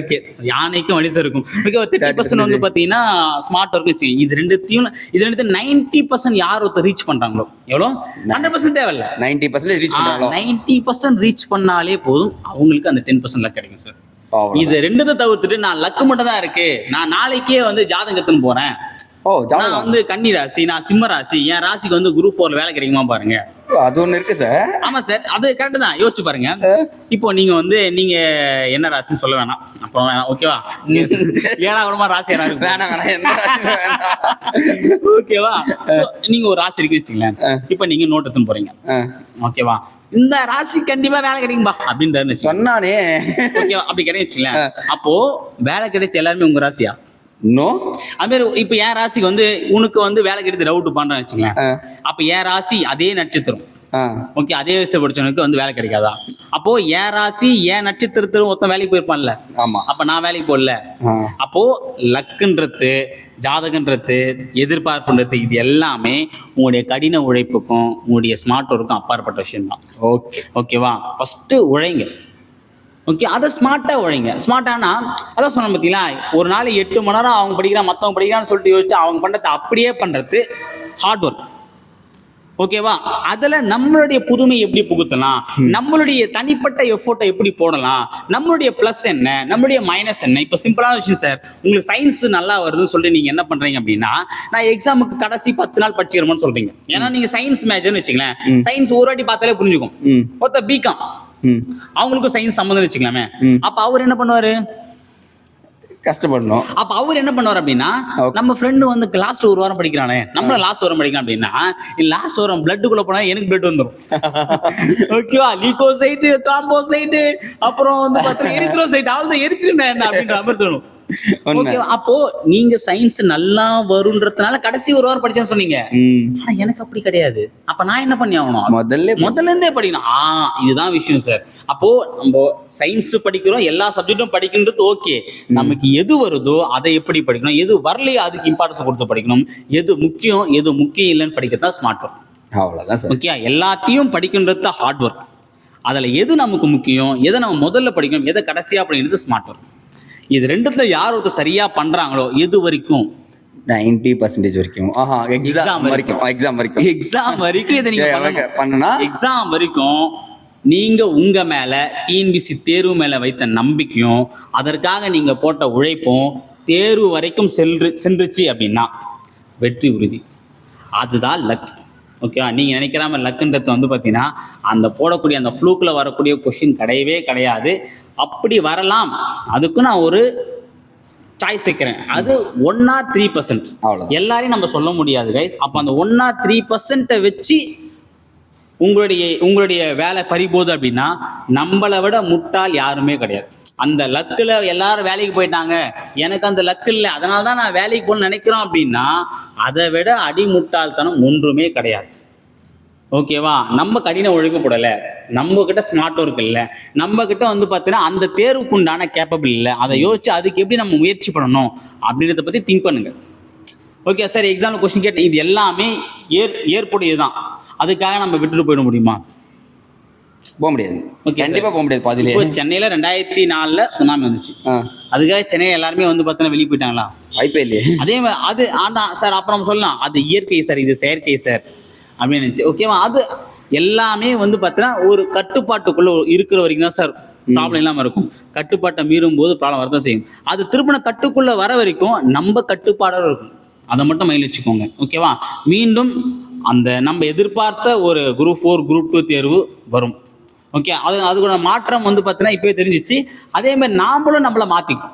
ஓகே யானைக்கும் வலிசு இருக்கும் ஓகே ஒரு தேர்ட்டி பர்சன்ட் வந்து பார்த்தீங்கன்னா ஸ்மார்ட் ஒர்க் இது ரெண்டுத்தையும் இது ரெண்டு நைன்டி பர்சன்ட் யார் ஒருத்தர் ரீச் பண்ணுறாங்களோ எவ்வளோ ஹண்ட்ரட் பர்சன்ட் தேவையில்ல ninety percent reach ninety percent reach பண்ணாலே போதும் அவங்களுக்கு அந்த டென் பர்சன்ட் லக் கிடைக்கும் சார் இது ரெண்டுத்தை தவிர்த்துட்டு நான் லக்கு மட்டும் தான் இருக்கு நான் நாளைக்கே வந்து ஜாதகத்துன்னு போறேன் ஓ நான் வந்து கன்னி ராசி நான் சிம்ம ராசி என் ராசிக்கு வந்து குரூப் ஃபோர்ல வேலை கிடைக்குமா பாருங்க அது ஒண்ணு இருக்கு சார் ஆமா சார் அது கரெக்ட் தான் யோசிச்சு பாருங்க இப்போ நீங்க வந்து நீங்க என்ன ராசின்னு சொல்ல வேணாம் அப்போ வேணாம் ஓகேவா ஏழா குடமா ராசி என்ன வேணாம் வேணாம் என்ன ஓகேவா நீங்க ஒரு ராசி இருக்கு வச்சுங்களேன் இப்போ நீங்க நோட்டத்துன்னு போறீங்க ஓகேவா இந்த ராசி கண்டிப்பா வேலை கிடைக்கும்பா அப்படின்னு சொன்னானே ஓகேவா அப்படி கிடைச்சுங்களேன் அப்போ வேலை கிடைச்ச எல்லாருமே உங்க ராசியா நோ அது இப்ப என் ராசிக்கு வந்து உனக்கு வந்து வேலை கிடைத்து டவுட் பண்றேன்னு வச்சுக்கலாம் அப்ப என் ராசி அதே நட்சத்திரம் ஓகே அதே வயசு படிச்சவனுக்கு வந்து வேலை கிடைக்காதா அப்போ என் ராசி என் நட்சத்திரத்திலும் ஒருத்தன் வேலைக்கு போயிருப்பான்ல ஆமா அப்ப நான் வேலைக்கு போடல அப்போ லக்குன்றது ஜாதகன்றது எதிர்பார்ப்புன்றது இது எல்லாமே உங்களுடைய கடின உழைப்புக்கும் உங்களுடைய ஸ்மார்ட் ஒர்க்கும் அப்பாற்பட்ட விஷயம் தான் ஓகே ஓகேவா ஃபர்ஸ்ட் உழைங்க ஓகே அதை ஸ்மார்ட்டாக உழைங்க ஸ்மார்ட்டானா அதான் சொன்னேன் பார்த்தீங்களா ஒரு நாள் எட்டு மணி நேரம் அவங்க படிக்கிறான் மற்றவங்க படிக்கிறான்னு சொல்லிட்டு யோசிச்சு அவங்க பண்ணுறது அப்படியே பண்ணுறது ஹார்ட் ஒர்க் ஓகேவா அதுல நம்மளுடைய புதுமை எப்படி புகுத்தலாம் நம்மளுடைய தனிப்பட்ட எஃபோர்ட்டை எப்படி போடலாம் நம்மளுடைய பிளஸ் என்ன நம்மளுடைய மைனஸ் என்ன இப்ப சிம்பிளான விஷயம் சார் உங்களுக்கு சயின்ஸ் நல்லா வருதுன்னு சொல்லி நீங்க என்ன பண்றீங்க அப்படின்னா நான் எக்ஸாமுக்கு கடைசி பத்து நாள் படிச்சுக்கிறோம் சொல்றீங்க ஏன்னா நீங்க சயின்ஸ் மேஜர்னு வச்சுக்கலாம் சயின்ஸ் ஒரு வாட்டி பார்த்தாலே புரிஞ்சுக்கும் பிகாம் அவங்களுக்கும் சயின்ஸ் சம்மந்தம் வச்சுக்கலாமே அப்ப அவர் என்ன பண்ணுவாரு கஷ்டப்படணும் அப்ப அவர் என்ன பண்ணுவார் அப்படின்னா நம்ம ஃப்ரெண்டு வந்து லாஸ்ட் ஒரு வாரம் படிக்கிறானே நம்மள லாஸ்ட் வாரம் படிக்கலாம் அப்படின்னா லாஸ்ட் வாரம் குள்ள போனா எனக்கு பிளட் வந்துடும் ஓகேவா தாம்போ சைட்டு அப்புறம் வந்து பார்த்தீங்கன்னா எரித்ரோசைட் அவள் தான் எரிச்சிருந்தேன் என்ன அப்படின்ற அமர்த்தணும் தோணும் அப்போ நீங்க சயின்ஸ் நல்லா வரும்ன்றதுனால கடைசி ஒரு வாரம் படிச்சேன்னு சொன்னீங்க ஆனா எனக்கு அப்படி கிடையாது அப்ப நான் என்ன பண்ணி ஆகணும் முதல்ல முதல்ல இருந்தே படிக்கணும் ஆ இதுதான் விஷயம் சார் அப்போ நம்ம சயின்ஸ் படிக்கிறோம் எல்லா சப்ஜெக்டும் படிக்கின்றது ஓகே நமக்கு எது வருதோ அதை எப்படி படிக்கணும் எது வரலையோ அதுக்கு இம்பார்ட்டன்ஸ் கொடுத்து படிக்கணும் எது முக்கியம் எது முக்கியம் இல்லைன்னு படிக்கிறதா ஸ்மார்ட் ஒர்க் அவ்வளவுதான் சார் ஓகே எல்லாத்தையும் படிக்கின்றது தான் ஹார்ட் ஒர்க் அதில் எது நமக்கு முக்கியம் எதை நம்ம முதல்ல படிக்கணும் எதை கடைசியா அப்படிங்கிறது ஸ்மார்ட் ஒர்க் இது ரெண்டுத்துல யார் ஒருத்தர் சரியா பண்றாங்களோ இது வரைக்கும் நைன்டி பர்சன்டேஜ் வரைக்கும் ஆஹா எக்ஸாம் வரைக்கும் எக்ஸாம் வரைக்கும் எக்ஸாம் வரைக்கும் இதை நீங்க பண்ணனா எக்ஸாம் வரைக்கும் நீங்க உங்க மேல டிஎன்பிசி தேர்வு மேல வைத்த நம்பிக்கையும் அதற்காக நீங்க போட்ட உழைப்பும் தேர்வு வரைக்கும் சென்று சென்றுச்சு அப்படின்னா வெற்றி உறுதி அதுதான் லக் ஓகேவா நீங்கள் நினைக்கிறாம லக்குன்றது வந்து பார்த்தீங்கன்னா அந்த போடக்கூடிய அந்த ஃப்ளூக்கில் வரக்கூடிய கொஷின் கிடையவே கிடையாது அப்படி வரலாம் அதுக்கு நான் ஒரு சாய்ஸ் வைக்கிறேன் அது ஒன்னா த்ரீ பர்சன்ட் அவ்வளோ எல்லாரையும் நம்ம சொல்ல முடியாது கைஸ் அப்போ அந்த ஒன்னா த்ரீ பர்சன்ட்டை வச்சு உங்களுடைய உங்களுடைய வேலை பறிபோது அப்படின்னா நம்மளை விட முட்டால் யாருமே கிடையாது அந்த லக்கில் எல்லாரும் வேலைக்கு போயிட்டாங்க எனக்கு அந்த லக்கு இல்லை அதனால தான் நான் வேலைக்கு போகணும்னு நினைக்கிறோம் அப்படின்னா அதை விட அடிமுட்டாள்தனம் ஒன்றுமே கிடையாது ஓகேவா நம்ம கடின உழைப்பு போடலை நம்ம கிட்ட ஸ்மார்ட் ஒர்க் இல்லை நம்ம கிட்ட வந்து பார்த்தீங்கன்னா அந்த தேர்வுக்கு உண்டான கேப்பபிள் இல்லை அதை யோசிச்சு அதுக்கு எப்படி நம்ம முயற்சி பண்ணணும் அப்படின்றத பற்றி திங்க் பண்ணுங்க ஓகே சார் எக்ஸாம்பிள் கொஸ்டின் கேட்டேன் இது எல்லாமே ஏற் ஏற்புடையது தான் அதுக்காக நம்ம விட்டுட்டு போயிட முடியுமா போக முடியாது ஓகே கண்டிப்பா போக முடியாது பாதி இப்போ சென்னையில ரெண்டாயிரத்தி நாலுல சுனாமி வந்துச்சு அதுக்காக சென்னையில் எல்லாருமே வந்து பார்த்தீங்கன்னா வெளியே போயிட்டாங்களா வாய்ப்பே இல்லையே அதே மாதிரி அது ஆனா சார் அப்புறம் சொல்லலாம் அது இயற்கை சார் இது செயற்கை சார் அப்படின்னு நினச்சி ஓகேவா அது எல்லாமே வந்து பார்த்தீங்கன்னா ஒரு கட்டுப்பாட்டுக்குள்ளே இருக்கிற வரைக்கும் தான் சார் ப்ராப்ளம் இல்லாமல் இருக்கும் கட்டுப்பாட்டை மீறும் போது ப்ராப்ளம் வரதான் செய்யும் அது திருப்பின கட்டுக்குள்ளே வர வரைக்கும் நம்ம கட்டுப்பாடாக இருக்கும் அதை மட்டும் மயில் வச்சுக்கோங்க ஓகேவா மீண்டும் அந்த நம்ம எதிர்பார்த்த ஒரு குரூப் ஃபோர் குரூப் டூ தேர்வு வரும் ஓகே அது அதுக்கான மாற்றம் வந்து பார்த்தீங்கன்னா இப்போயே தெரிஞ்சிச்சு அதே மாதிரி நாமளும் நம்மளை மாற்றிக்கும்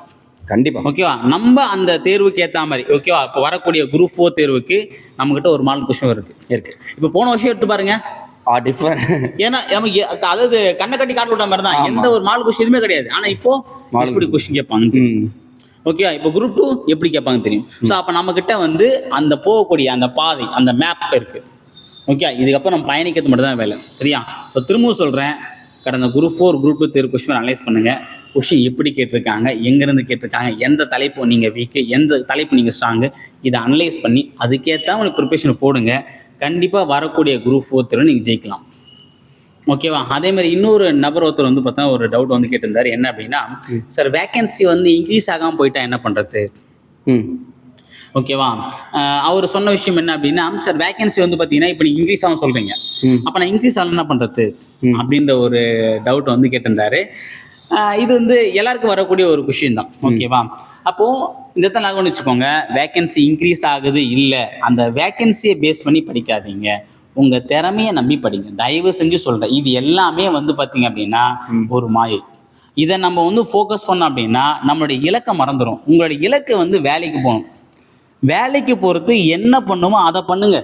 கண்டிப்பாக ஓகேவா நம்ம அந்த தேர்வுக்கு ஏற்ற மாதிரி ஓகேவா இப்போ வரக்கூடிய குரூப் ஃபோர் தேர்வுக்கு நம்ம நம்மக்கிட்ட ஒரு மாடல் கொஷின் இருக்கு இருக்கு இப்போ போன வருஷம் எடுத்து பாருங்க ஆ ஏன்னா நமக்கு அதாவது கண்ணை கட்டி காட்டு விட்ட மாதிரி தான் எந்த ஒரு மாடல் கொஷின் எதுவுமே கிடையாது ஆனால் இப்போ இப்படி கொஷின் கேட்பாங்க ஓகேவா இப்போ குரூப் டூ எப்படி கேட்பாங்க தெரியும் ஸோ அப்போ நம்மக்கிட்ட வந்து அந்த போகக்கூடிய அந்த பாதை அந்த மேப் இருக்கு ஓகே இதுக்கப்புறம் நம்ம பயணிக்கிறது மட்டும் தான் வேலை சரியா ஸோ திரும்பவும் சொல்கிறேன் கடந்த குரூப் ஃபோர் குரூப் டூ தேர்வு கொஸ்டின் அனலைஸ் பண்ணுங்கள் கொஸ்டின் எப்படி கேட்டிருக்காங்க எங்கேருந்து கேட்டிருக்காங்க எந்த தலைப்பு நீங்கள் வீக்கு எந்த தலைப்பு நீங்கள் ஸ்ட்ராங்கு இதை அனலைஸ் பண்ணி அதுக்கேற்ற உங்களுக்கு ப்ரிப்பரேஷன் போடுங்க கண்டிப்பாக வரக்கூடிய குரூப் ஃபோர் தேர்வு நீங்கள் ஜெயிக்கலாம் ஓகேவா அதே மாதிரி இன்னொரு நபர் ஒருத்தர் வந்து பார்த்தா ஒரு டவுட் வந்து கேட்டிருந்தார் என்ன அப்படின்னா சார் வேக்கன்சி வந்து இன்க்ரீஸ் ஆகாமல் போயிட்டா என்ன பண்ணுறது ம் ஓகேவா அவர் சொன்ன விஷயம் என்ன அப்படின்னா சார் வேகன்சி வந்து பார்த்தீங்கன்னா இப்போ நீங்கள் இன்க்ரீஸ் ஆகும் சொல்கிறீங்க அப்போ நான் இன்க்ரீஸ் ஆகல என்ன பண்ணுறது அப்படின்ற ஒரு டவுட் வந்து கேட்டிருந்தாரு இது வந்து எல்லாருக்கும் வரக்கூடிய ஒரு கொஷின் தான் ஓகேவா அப்போ இந்த தான் நாங்கள் வச்சுக்கோங்க வேகன்சி இன்க்ரீஸ் ஆகுது இல்லை அந்த வேகன்சியை பேஸ் பண்ணி படிக்காதீங்க உங்க திறமையை நம்பி படிங்க தயவு செஞ்சு சொல்றேன் இது எல்லாமே வந்து பாத்தீங்க அப்படின்னா ஒரு மாயை இதை நம்ம வந்து ஃபோக்கஸ் பண்ணோம் அப்படின்னா நம்மளுடைய இலக்கை மறந்துடும் உங்களுடைய இலக்கு வந்து வேலைக்கு போகணும் வேலைக்கு பொறுத்து என்ன பண்ணுமோ அதை பண்ணுங்க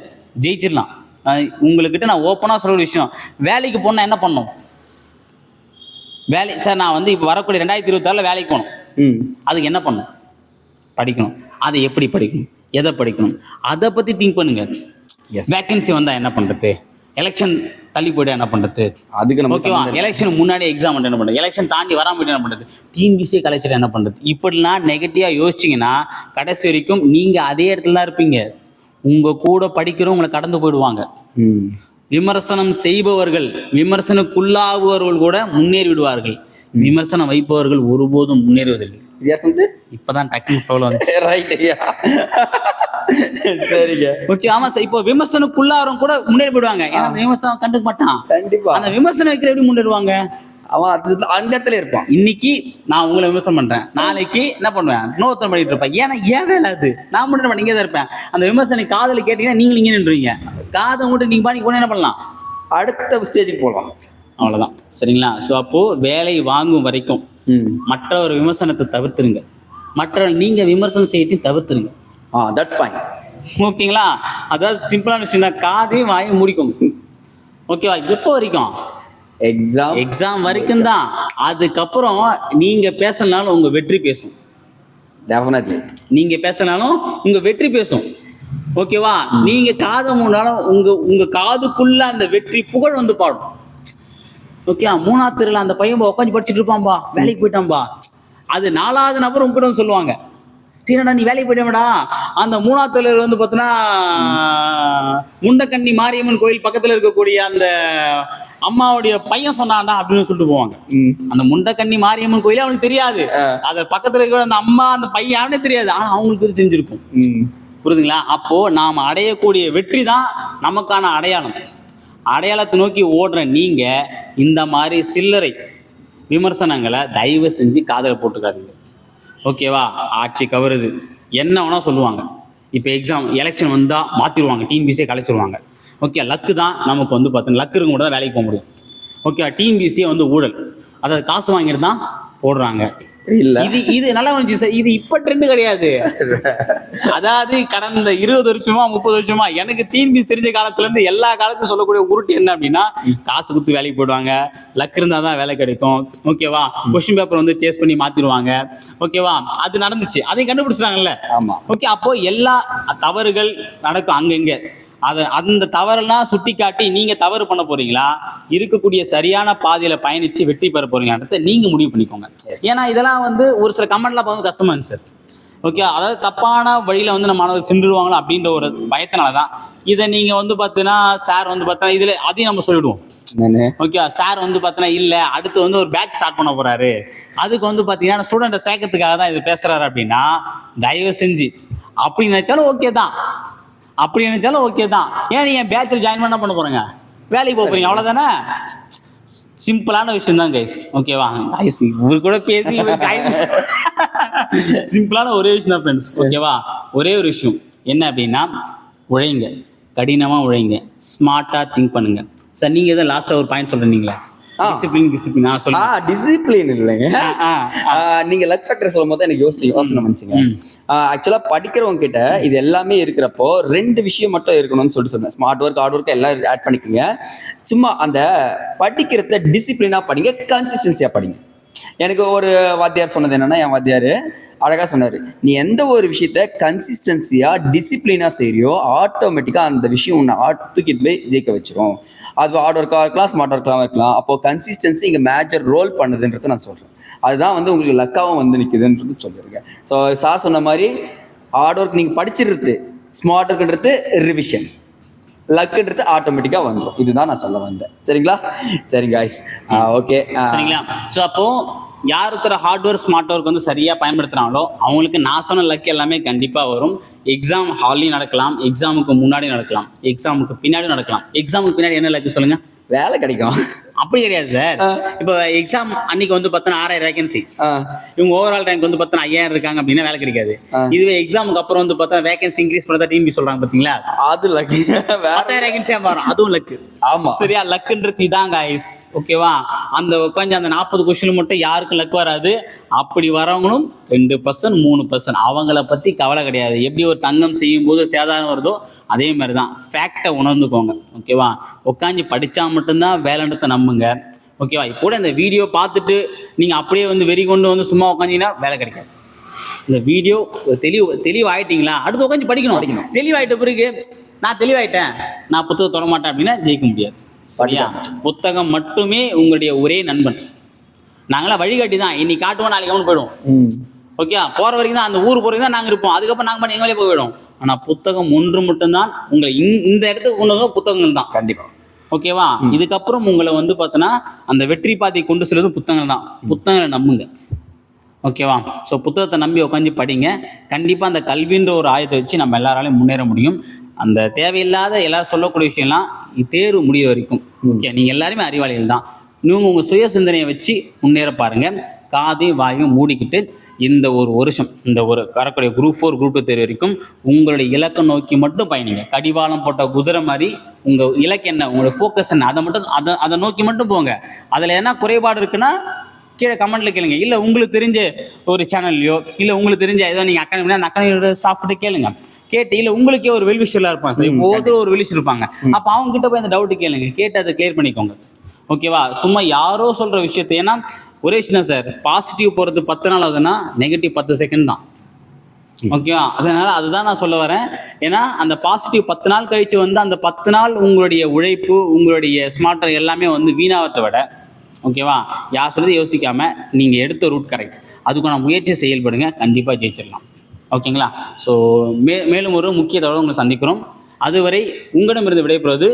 ஜெயிச்சிடலாம் உங்கள்கிட்ட நான் ஓப்பனாக சொல்கிற விஷயம் வேலைக்கு போனால் என்ன பண்ணும் வேலை சார் நான் வந்து இப்போ வரக்கூடிய ரெண்டாயிரத்தி இருபத்தாறில் வேலைக்கு போகணும் ம் அதுக்கு என்ன பண்ணும் படிக்கணும் அதை எப்படி படிக்கணும் எதை படிக்கணும் அதை பற்றி திங்க் பண்ணுங்க வேக்கன்சி வந்தால் என்ன பண்ணுறது எலெக்ஷன் தள்ளி போய்ட்டு என்ன பண்ணுறது அதுக்கு நம்ம ஓகேவா எலெக்ஷன் முன்னாடி எக்ஸாம் என்ன பண்ணுறது எலெக்ஷன் தாண்டி வராமல் என்ன பண்ணுறது டிஎன்பிசியை கலெக்டர் என்ன பண்ணுறது இப்படிலாம் நெகட்டிவாக யோசிச்சிங்கன்னா கடைசி வரைக்கும் நீங்கள் அதே இடத்துல தான் இருப்பீங்க உங்கள் கூட படிக்கிறவங்க உங்களை கடந்து போயிடுவாங்க விமர்சனம் செய்பவர்கள் விமர்சனக்குள்ளாகுவர்கள் கூட முன்னேறி விடுவார்கள் விமர்சனம் வைப்பவர்கள் ஒருபோதும் முன்னேறுவதில்லை வித்தியாசம் இப்பதான் டக்குன்னு ரைட் ஐயா சரிங்க ஓகே ஆமா சார் இப்போ விமர்சனக்குள்ளாரும் கூட முன்னேறி போயிடுவாங்க ஏன்னா அந்த விமர்சனம் கண்டுக்க மாட்டான் கண்டிப்பா அந்த விமர்சனம் வைக்கிற எப்படி முன்னேறுவாங்க அவன் அது அந்த இடத்துல இருப்பான் இன்னைக்கு நான் உங்களை விமர்சனம் பண்றேன் நாளைக்கு என்ன பண்ணுவேன் இன்னொருத்தன் பண்ணிட்டு இருப்பேன் ஏன்னா ஏன் வேலை அது நான் மட்டும் பண்ணிங்க தான் இருப்பேன் அந்த விமர்சனம் காதல கேட்டீங்கன்னா நீங்களும் இங்கே நின்றுவீங்க காதை மட்டும் நீங்க பாடி போனா என்ன பண்ணலாம் அடுத்த ஸ்டேஜுக்கு போகலாம் அவ்வளோதான் சரிங்களா ஸோ அப்போது வேலை வாங்கும் வரைக்கும் மற்றவர் விமர்சனத்தை தவிர்த்துருங்க மற்றவர் நீங்கள் விமர்சனம் செய்யத்தையும் தவிர்த்துருங்க ஆ தட்ஸ் பாயிண்ட் ஓகேங்களா அதாவது சிம்பிளான விஷயம் தான் காதையும் வாயும் முடிக்கும் ஓகேவா எப்போ வரைக்கும் எக்ஸாம் எக்ஸாம் வரைக்கும் தான் அதுக்கப்புறம் நீங்கள் பேசினாலும் உங்கள் வெற்றி பேசும் டெஃபினெட்லி நீங்கள் பேசினாலும் உங்கள் வெற்றி பேசும் ஓகேவா நீங்க காதை மூணாலும் உங்கள் உங்கள் காதுக்குள்ள அந்த வெற்றி புகழ் வந்து பாடும் ஓகேவா மூணாவது திருவிழா அந்த பையன் உட்காந்து படிச்சுட்டு இருப்பான்பா வேலைக்கு போயிட்டான்பா அது நாலாவது நபர் உங்ககிட்ட சொல்லுவாங்க தீனடா நீ வேலைக்கு போயிட்டேடா அந்த மூணாவது வந்து பார்த்தோன்னா முண்டக்கண்ணி மாரியம்மன் கோயில் பக்கத்துல இருக்கக்கூடிய அந்த அம்மாவுடைய பையன் சொன்னான்டா அப்படின்னு சொல்லிட்டு போவாங்க அந்த முண்டக்கண்ணி மாரியம்மன் கோயிலே அவனுக்கு தெரியாது அது பக்கத்துல இருக்கிற அந்த அம்மா அந்த பையன் அவனே தெரியாது ஆனா அவங்களுக்கு தெரிஞ்சிருக்கும் புரியுதுங்களா அப்போ நாம் அடையக்கூடிய வெற்றி தான் நமக்கான அடையாளம் அடையாளத்தை நோக்கி ஓடுற நீங்க இந்த மாதிரி சில்லறை விமர்சனங்களை தயவு செஞ்சு காதல போட்டுக்காதீங்க ஓகேவா ஆட்சி கவருது என்ன வேணால் சொல்லுவாங்க இப்போ எக்ஸாம் எலெக்ஷன் வந்தால் மாற்றிடுவாங்க டிஎன்பிசியை கலைச்சிருவாங்க ஓகே லக்கு தான் நமக்கு வந்து பார்த்தீங்கன்னா லக்கு கூட தான் வேலைக்கு போக முடியும் ஓகே டிஎன்பிசியே வந்து ஊழல் அதாவது காசு வாங்கிட்டு தான் போடுறாங்க இல்ல இது இது நல்லா வந்துச்சு சார் இது இப்ப ட்ரெண்ட் கிடையாது அதாவது கடந்த இருபது வருஷமா முப்பது வருஷமா எனக்கு தீம் தெரிஞ்ச காலத்துல இருந்து எல்லா காலத்தையும் சொல்லக்கூடிய உருட்டு என்ன அப்படின்னா காசு குத்து வேலைக்கு போடுவாங்க லக் இருந்தா தான் வேலை கிடைக்கும் ஓகேவா கொஸ்டின் பேப்பர் வந்து சேஸ் பண்ணி மாத்திடுவாங்க ஓகேவா அது நடந்துச்சு அதையும் கண்டுபிடிச்சாங்கல்ல ஆமா ஓகே அப்போ எல்லா தவறுகள் நடக்கும் அங்கங்க அதை அந்த தவறெல்லாம் சுட்டி காட்டி நீங்க தவறு பண்ண போறீங்களா இருக்கக்கூடிய சரியான பாதையில பயணிச்சு வெற்றி பெற போறீங்களான்றத நீங்க முடிவு பண்ணிக்கோங்க ஏன்னா இதெல்லாம் வந்து ஒரு சில கமெண்ட்லாம் பார்த்து கஷ்டமா சார் ஓகே அதாவது தப்பான வழியில வந்து நம்ம மாணவர்கள் சென்றுடுவாங்களோ அப்படின்ற ஒரு பயத்தினால தான் இதை நீங்க வந்து பாத்தீங்கன்னா சார் வந்து பாத்தீங்கன்னா இதுல அதையும் நம்ம சொல்லிடுவோம் ஓகே சார் வந்து பாத்தீங்கன்னா இல்ல அடுத்து வந்து ஒரு பேட்ச் ஸ்டார்ட் பண்ண போறாரு அதுக்கு வந்து பாத்தீங்கன்னா ஸ்டூடெண்ட்டை சேர்க்கறதுக்காக தான் இது பேசுறாரு அப்படின்னா தயவு செஞ்சு அப்படி நினைச்சாலும் ஓகே தான் அப்படி நினைச்சாலும் ஓகே தான் ஏன் நீங்கள் பேச்சில் ஜாயின் பண்ண பண்ண போகிறீங்க வேலைக்கு போக போகிறீங்க அவ்வளோதானே சிம்பிளான விஷயம் தான் கைஸ் ஓகேவா கைஸ் இவர் கூட பேசி கைஸ் சிம்பிளான ஒரே விஷயம் தான் ஃப்ரெண்ட்ஸ் ஓகேவா ஒரே ஒரு விஷயம் என்ன அப்படின்னா உழைங்க கடினமாக உழைங்க ஸ்மார்ட்டாக திங்க் பண்ணுங்கள் சார் நீங்கள் எதுவும் லாஸ்ட்டாக ஒரு பாயிண்ட் சொல்கிறீங்களா டிசிப்ளின் டிசிப்ளின் நான் சொல்லுங்க டிசிப்ளின் இல்லைங்க நீங்க லக் ஃபேக்டர் சொல்லும் போது எனக்கு யோசி யோசனை வந்துச்சுங்க ஆக்சுவலா படிக்கிறவங்க கிட்ட இது எல்லாமே இருக்கிறப்போ ரெண்டு விஷயம் மட்டும் இருக்கணும்னு சொல்லிட்டு சொன்னேன் ஸ்மார்ட் ஒர்க் ஹார்ட் ஒர்க் எல்லாம் ஆட் பண்ணிக்கோங்க சும்மா அந்த படிக்கிறத டிசிப்ளினா படிங்க கன்சிஸ்டன்சியா படிங்க எனக்கு ஒரு வாத்தியார் சொன்னது என்னன்னா என் வாத்தியார் அழகாக சொன்னார் நீ எந்த ஒரு விஷயத்த கன்சிஸ்டன்சியாக டிசிப்ளினாக செய்கிறியோ ஆட்டோமேட்டிக்காக அந்த விஷயம் உன்னை ஆட்டுக்கிட்டு போய் ஜெயிக்க வச்சிரும் அது ஹார்ட் ஒர்க்காக இருக்கலாம் ஸ்மார்ட் ஒர்க்காக இருக்கலாம் அப்போது கன்சிஸ்டன்சி இங்கே மேஜர் ரோல் பண்ணுதுன்றதை நான் சொல்கிறேன் அதுதான் வந்து உங்களுக்கு லக்காகவும் வந்து நிற்குதுன்றது சொல்லியிருக்கேன் ஸோ சார் சொன்ன மாதிரி ஹார்ட் ஒர்க் நீங்கள் படிச்சிடுறது ஸ்மார்ட் ஒர்க்குன்றது ரிவிஷன் லக்குன்றது ஆட்டோமேட்டிக்காக வந்துடும் இதுதான் நான் சொல்ல வந்தேன் சரிங்களா சரிங்க ஆயிஸ் ஓகே சரிங்களா ஸோ அப்போது யார் ஒருத்தர் ஒர்க் ஸ்மார்ட் ஒர்க் வந்து சரியாக பயன்படுத்துகிறாங்களோ அவங்களுக்கு நான் சொன்ன லக் எல்லாமே கண்டிப்பாக வரும் எக்ஸாம் ஹால்லையும் நடக்கலாம் எக்ஸாமுக்கு முன்னாடி நடக்கலாம் எக்ஸாமுக்கு பின்னாடி நடக்கலாம் எக்ஸாமுக்கு பின்னாடி என்ன லக் சொல்லுங்கள் வேலை கிடைக்கும் அப்படி கிடையாது சார் இப்போ எக்ஸாம் அன்னைக்கு வந்து பார்த்தோன்னா ஆறாயிரம் வேகன்சி இவங்க ஓவரால் ரேங்க் வந்து பார்த்தா ஐயாயிரம் இருக்காங்க அப்படின்னா வேலை கிடைக்காது இதுவே எக்ஸாமுக்கு அப்புறம் வந்து பார்த்தா வேகன்சி இன்க்ரீஸ் பண்ணதா டிஎம்பி சொல்றாங்க பாத்தீங்களா அது லக் பத்தாயிரம் வேகன்சியா மாறும் அதுவும் லக்கு ஆமா சரியா லக்குன்றது இதாங்க ஐஸ் ஓகேவா அந்த உட்காந்து அந்த நாற்பது கொஸ்டின் மட்டும் யாருக்கும் லக் வராது அப்படி வரவங்களும் ரெண்டு பர்சன்ட் மூணு பர்சன்ட் அவங்கள பத்தி கவலை கிடையாது எப்படி ஒரு தங்கம் செய்யும் போது சேதாரம் வருதோ அதே மாதிரி தான் ஃபேக்டை உணர்ந்துக்கோங்க ஓகேவா உட்காந்து படித்தா மட்டும்தான் வேலைன்றத நம்ம நம்புங்க ஓகேவா இப்போ இந்த வீடியோ பார்த்துட்டு நீங்கள் அப்படியே வந்து வெறி கொண்டு வந்து சும்மா உட்காந்திங்கன்னா வேலை கிடைக்காது இந்த வீடியோ தெளிவு தெளிவாயிட்டீங்களா அடுத்து உட்காந்து படிக்கணும் படிக்கணும் தெளிவாயிட்ட பிறகு நான் தெளிவாயிட்டேன் நான் புத்தகம் தொட மாட்டேன் அப்படின்னா ஜெயிக்க முடியாது சரியா புத்தகம் மட்டுமே உங்களுடைய ஒரே நண்பன் நாங்களாம் வழிகாட்டி தான் இன்னைக்கு காட்டுவோம் நாளைக்கு அவனு போயிடுவோம் ஓகேவா போகிற வரைக்கும் தான் அந்த ஊர் போகிறது தான் நாங்கள் இருப்போம் அதுக்கப்புறம் நாங்கள் பண்ணி எங்களே போயிடும் ஆனால் புத்தகம் ஒன்று மட்டும்தான் உங்களை இந்த இடத்துக்கு கொண்டு புத்தகங்கள் தான் கண்டிப்பாக ஓகேவா இதுக்கப்புறம் உங்களை வந்து பார்த்தோன்னா அந்த வெற்றி பாதையை கொண்டு செல்வது புத்தகங்கள் தான் புத்தகங்களை நம்புங்க ஓகேவா ஸோ புத்தகத்தை நம்பி உட்காந்து படிங்க கண்டிப்பாக அந்த கல்வின்ற ஒரு ஆயத்தை வச்சு நம்ம எல்லாராலையும் முன்னேற முடியும் அந்த தேவையில்லாத எல்லாரும் சொல்லக்கூடிய விஷயம்லாம் தேர்வு முடிய வரைக்கும் ஓகே நீங்கள் எல்லாருமே அறிவாளிகள் தான் நீங்கள் உங்கள் சுய சிந்தனையை வச்சு முன்னேற பாருங்கள் காதையும் வாயும் மூடிக்கிட்டு இந்த ஒரு வருஷம் இந்த ஒரு வரக்கூடிய குரூப் ஃபோர் குரூப் டூ தேர்வு வரைக்கும் உங்களுடைய இலக்கை நோக்கி மட்டும் பயணிங்க கடிவாளம் போட்ட குதிரை மாதிரி உங்கள் இலக்கு என்ன உங்களுடைய ஃபோக்கஸ் என்ன அதை மட்டும் அதை அதை நோக்கி மட்டும் போங்க அதில் என்ன குறைபாடு இருக்குன்னா கீழே கமெண்ட்ல கேளுங்க இல்லை உங்களுக்கு தெரிஞ்ச ஒரு சேனல்லையோ இல்லை உங்களுக்கு தெரிஞ்ச ஏதோ நீங்கள் அக்காடமி அந்த அக்கனையோட ஸ்டாஃப்கிட்ட கேளுங்க கேட்டு இல்லை உங்களுக்கே ஒரு வெல்விஷர்லாம் இருப்பாங்க சார் ஒவ்வொரு ஒரு வெளிச்சு இருப்பாங்க அப்போ அவங்க கிட்ட போய் அந்த டவுட் கேளுங்க கேட்டு அதை கிளியர் பண்ணிக்கோங்க ஓகேவா சும்மா யாரோ சொல்கிற விஷயத்தை ஏன்னா ஒரே விஷயம் சார் பாசிட்டிவ் போகிறது பத்து நாள் ஆகுதுன்னா நெகட்டிவ் பத்து செகண்ட் தான் ஓகேவா அதனால் அதுதான் நான் சொல்ல வரேன் ஏன்னா அந்த பாசிட்டிவ் பத்து நாள் கழித்து வந்து அந்த பத்து நாள் உங்களுடைய உழைப்பு உங்களுடைய ஸ்மார்ட்டர் எல்லாமே வந்து வீணாவத்தை விட ஓகேவா யார் சொல்கிறது யோசிக்காமல் நீங்கள் எடுத்த ரூட் கரெக்ட் அதுக்கான முயற்சி செயல்படுங்க கண்டிப்பாக ஜெயிச்சிடலாம் ஓகேங்களா ஸோ மே மேலும் ஒரு முக்கிய தவிர உங்களை சந்திக்கிறோம் அதுவரை உங்களிடமிருந்து விடைபெறுவது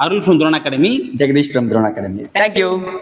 Arul from Drone Academy, Jagadish from Drone Academy. Thank you.